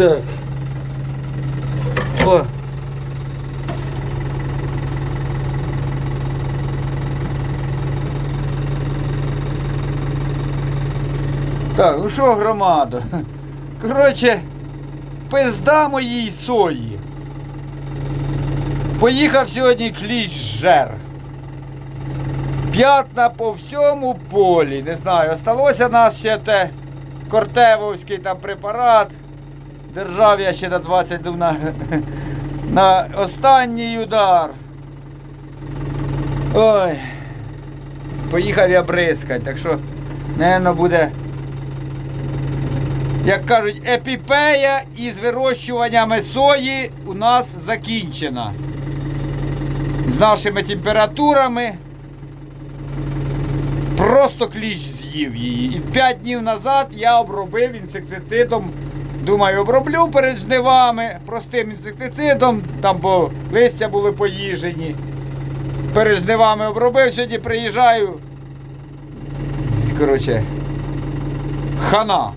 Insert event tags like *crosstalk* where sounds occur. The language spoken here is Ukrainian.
Так. О. Так, ну що, громада? Коротше, пизда моїй сої. Поїхав сьогодні кліч жер. П'ятна по всьому полі. Не знаю, осталося нас ще те кортевовський там препарат. Держав я ще на 20 дум на, *laughs* на останній удар. Ой. Поїхав я бризкать, так що, напевно, буде, як кажуть, епіпея із вирощуваннями сої у нас закінчена. З нашими температурами. Просто кліщ з'їв її. І 5 днів назад я обробив інсектицидом. Думаю, оброблю перед жнивами простим інсектицидом, там бо листя були поїжені. Перед жнивами обробив, сьогодні приїжджаю. Коротше, хана.